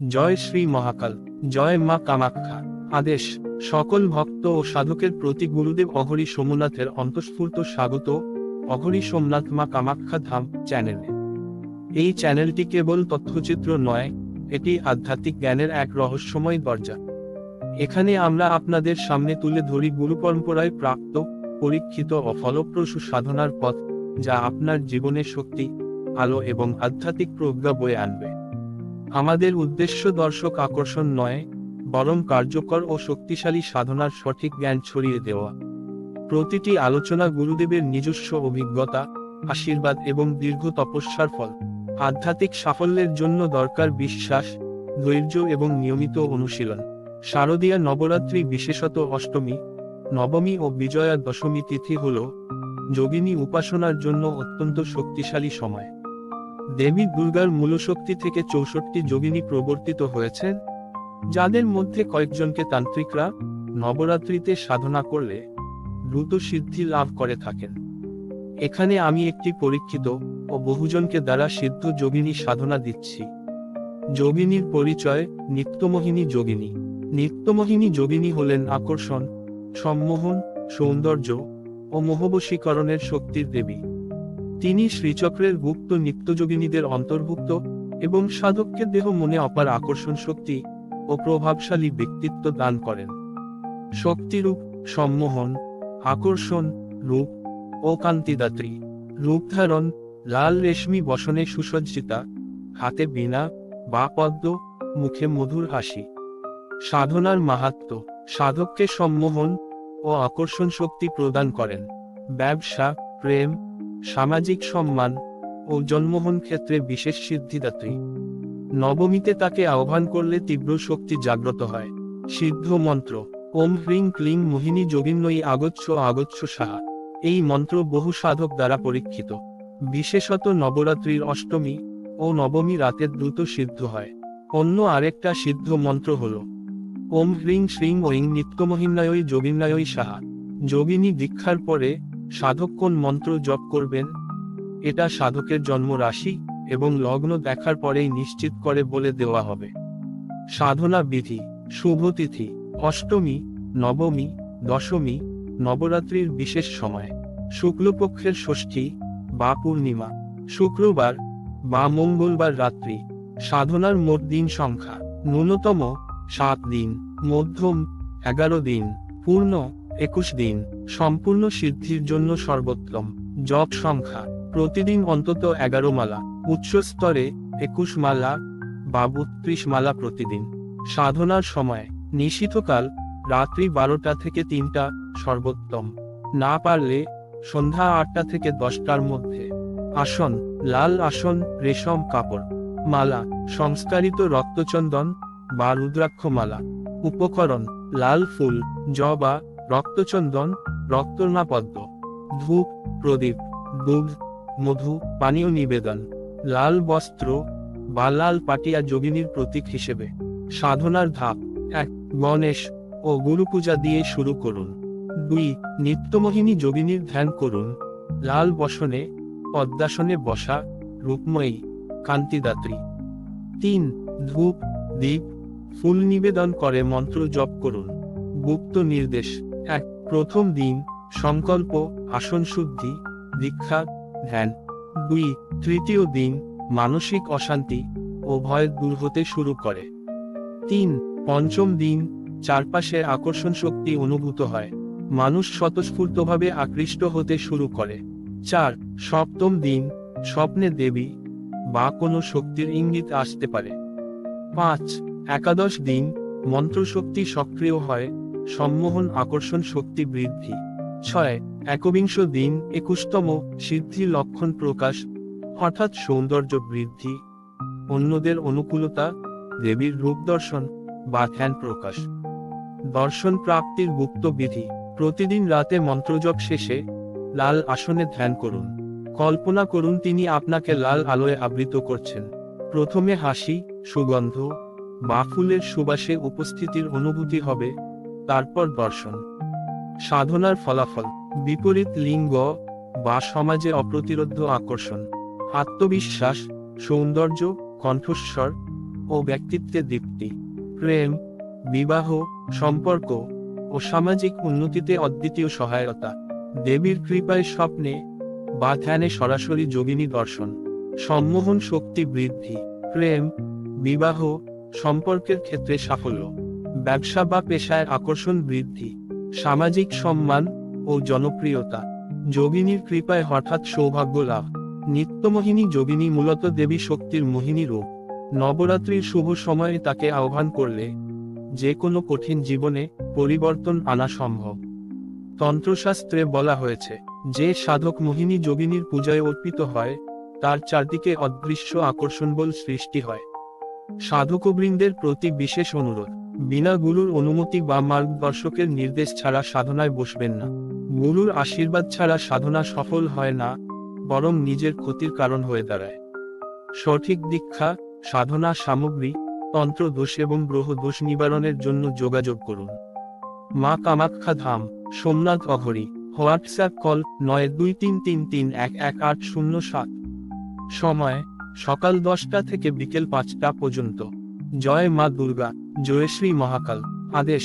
জয় শ্রী মহাকাল, জয় মা কামাখ্যা। আদেশ, সকল ভক্ত ও সাধকের প্রতি গুরুদেব অহরি সোমনাথের অন্তঃস্ফূর্ত স্বাগত, অহরি সোমনাথ মা কামাখ্যা ধাম চ্যানেলে। এই চ্যানেলটি কেবল তথ্যচিত্র নয়, এটি আধ্যাত্মিক জ্ঞানের এক রহস্যময় দরজা। এখানে আমরা আপনাদের সামনে তুলে ধরি গুরু পরম্পরায় প্রাপ্ত, পরীক্ষিত ও ফলপ্রসূ সাধনার পথ, যা আপনার জীবনে শক্তি, আলো এবং আধ্যাত্মিক প্রজ্ঞা বয়ে আনবে। আমাদের উদ্দেশ্য দর্শক আকর্ষণ নয়, বরং কার্যকর ও শক্তিশালী সাধনার সঠিক জ্ঞান ছড়িয়ে দেওয়া। প্রতিটি আলোচনা গুরুদেবের নিজস্ব অভিজ্ঞতা, আশীর্বাদ এবং দীর্ঘ তপস্যার ফল। আধ্যাত্মিক সাফল্যের জন্য দরকার বিশ্বাস, ধৈর্য এবং নিয়মিত অনুশীলন। শারদীয়া নবরাত্রি বিশেষত অষ্টমী, নবমী ও বিজয়া দশমী তিথি হল যোগিনী উপাসনার জন্য অত্যন্ত শক্তিশালী সময়। দেবী দুর্গার মূলশক্তি থেকে চৌষট্টি যোগিনী প্রবর্তিত হয়েছেন, যাদের মধ্যে কয়েকজনকে তান্ত্রিকরা নবরাত্রিতে সাধনা করলে দ্রুত সিদ্ধি লাভ করে থাকেন। এখানে আমি একটি পরীক্ষিত ও বহুজনকে দ্বারা সিদ্ধ যোগিনী সাধনা দিচ্ছি। যোগিনীর পরিচয় নিত্যমোহিনী যোগিনী। নিত্যমোহিনী যোগিনী হলেন আকর্ষণ, সম্মোহন, সৌন্দর্য ও মোহবশীকরণের শক্তির দেবী। তিনি শ্রীচক্রের গুপ্ত নিত্যযোগিনীদের অন্তর্ভুক্ত এবং সাধককে দেহ মনে অপার আকর্ষণ শক্তি ও প্রভাবশালী ব্যক্তিত্ব দান করেন। শক্তিরূপ, সম্মোহন, আকর্ষণ, রূপ ও কান্তিদাত্রী। রূপ ধারণ, লাল রেশমি বসনে সুসজ্জিতা, হাতে বীণা বা পদ্ম, মুখে মধুর হাসি। সাধনার মাহাত্ম, সাধককে সম্মোহন ও আকর্ষণ শক্তি প্রদান করেন। ব্যবসা, প্রেম সামাজিক সম্মান ও জন্মোহন ক্ষেত্রে বিশেষ সিদ্ধিদাত্রী। নবমীতে তাকে আহ্বান করলে তীব্র শক্তি জাগ্রত হয়। সিদ্ধ মন্ত্র, ওম হ্রিং ক্লিং মোহিনী যোগিন্নয়ী আগচ্ছ আগচ্ছ সাহা। এই মন্ত্র বহু সাধক দ্বারা পরীক্ষিত। বিশেষত নবরাত্রির অষ্টমী ও নবমী রাতে দ্রুত সিদ্ধ হয়। অন্য আরেকটা সিদ্ধ মন্ত্র হল, ওম হ্রিং শ্রিং ওইং নিত্যমহিন্নায়ই যোগিন্নায়ই সাহা। যোগিনী দীক্ষার পরে সাধক কোন মন্ত্র জপ করবেন? এটা সাধকের জন্ম রাশি এবং লগ্ন দেখার পরেই নিশ্চিত করে বলে দেওয়া হবে। সাধনা বিধি, শুভ তিথি, অষ্টমী, নবমী, দশমী, নবরাত্রির বিশেষ সময়, শুক্লপক্ষের ষষ্ঠী, বা পূর্ণিমা, শুক্রবার, বা মঙ্গলবার রাত্রি, সাধনার মোট দিন সংখ্যা, ন্যূনতম সাত দিন, মধ্যম এগারো দিন, পূর্ণ একুশ দিন, সম্পূর্ণ সিদ্ধির জন্য সর্বোত্তম, জপ সংখ্যা, প্রতিদিন অন্তত এগারো মালা, উচ্চ স্তরে একুশ মালা বা বত্রিশ মালা প্রতিদিন। সাধনার সময়, নিশীথকাল, রাত্রি বারোটা থেকে তিনটা, সর্বোত্তম। না পারলে, সন্ধ্যা আটটা থেকে দশটার মধ্যে। আসন, লাল আসন, রেশম কাপড়। মালা, সংস্কারিত রক্তচন্দন বা রুদ্রাক্ষ মালা। উপকরণ, লাল ফুল, জবা রক্তচন্দন রক্তর্ণা পদ্ম ধূপ, প্রদীপ দুধ মধু, পানীয় নিবেদন, লাল বস্ত্র, বা লাল পাটিয়া যোগিনীর প্রতীক হিসেবে। সাধনার ধাপ, এক, গণেশ, ও গুরু পূজা দিয়ে শুরু করুন। দুই, নিত্যমোহিনী যোগিনীর ধ্যান করুন। লাল বসনে, পদ্মাসনে বসা, রূপময়ী, কান্তিদাত্রী। তিন, ধূপ, দীপ, ফুল নিবেদন করে মন্ত্র জপ করুন। গুপ্ত নির্দেশ এক, প্রথম দিন, সংকল্প, আসন শুদ্ধি, দীক্ষা, ধ্যান। দুই, তৃতীয় দিন, মানসিক অশান্তি ও ভয় দূর হতে শুরু করে। তিন, পঞ্চম দিন, চারপাশে আকর্ষণ শক্তি অনুভূত হয়। মানুষ স্বতঃস্ফূর্তভাবে আকৃষ্ট হতে শুরু করে। চার, সপ্তম দিন, স্বপ্নে দেবী বা কোনো শক্তির ইঙ্গিত আসতে পারে। পাঁচ, একাদশ দিন, মন্ত্রশক্তি সক্রিয় হয় সম্মোহন আকর্ষণ শক্তি বৃদ্ধি। ছয়, একবিংশ দিন, একুশতম সিদ্ধি লক্ষণ প্রকাশ হঠাৎ সৌন্দর্য বৃদ্ধি। অন্যদের অনুকূলতা, দেবীর রূপ দর্শন বা ধ্যান প্রকাশ। দর্শন প্রাপ্তির গুপ্ত বিধি, প্রতিদিন রাতে মন্ত্রজপ শেষে লাল আসনে ধ্যান করুন। কল্পনা করুন তিনি আপনাকে লাল আলোয় আবৃত করছেন। প্রথমে হাসি, সুগন্ধ বা ফুলের সুবাসে উপস্থিতির অনুভূতি হবে। তারপর দর্শন সাধনার ফলাফল, বিপরীত লিঙ্গ বা সমাজে অপ্রতিরোধ আকর্ষণ। আত্মবিশ্বাস, সৌন্দর্য, কণ্ঠস্বর ও ব্যক্তিত্বে দীপ্তি। প্রেম, বিবাহ, সম্পর্ক ও সামাজিক উন্নতিতে অদ্বিতীয় সহায়তা। দেবীর কৃপায় স্বপ্নে বা ধ্যানে সরাসরি যোগিনী দর্শন। সম্মোহন শক্তি বৃদ্ধি। প্রেম, বিবাহ, সম্পর্কের ক্ষেত্রে সাফল্য। ব্যবসা বা পেশায় আকর্ষণ বৃদ্ধি, সামাজিক সম্মান ও জনপ্রিয়তা। যোগিনীর কৃপায় হঠাৎ সৌভাগ্য লাভ। নিত্যমোহিনী যোগিনী মূলত দেবী শক্তির মোহিনী রূপ। নবরাত্রির শুভ সময়ে তাকে আহ্বান করলে যে কোনো কঠিন জীবনে পরিবর্তন আনা সম্ভব। তন্ত্রশাস্ত্রে বলা হয়েছে, যে সাধক মোহিনী যোগিনীর পূজায় অর্পিত হয়, তার চারদিকে অদৃশ্য আকর্ষণ বল সৃষ্টি হয়। সাধকবৃন্দের প্রতি বিশেষ অনুরোধ। বিনা গুরুর অনুমতি বা মার্গদর্শকের নির্দেশ ছাড়া সাধনায় বসবেন না। গুরুর আশীর্বাদ ছাড়া সাধনা সফল হয় না, বরং নিজের ক্ষতির কারণ হয়ে দাঁড়ায়। সঠিক দীক্ষা, সাধনা সামগ্রী, তন্ত্র দোষ এবং গ্রহ দোষ নিবারণের জন্য যোগাযোগ করুন। মা কামাখ্যা ধাম, সোমনাথ অঘরি, হোয়াটসঅ্যাপ কল নয় দুই তিন তিন তিন এক এক আট শূন্য সাত। সময়, সকাল দশটা থেকে বিকেল পাঁচটা পর্যন্ত। জয় মা দুর্গা। জয়শ্রী মহাকাল আদেশ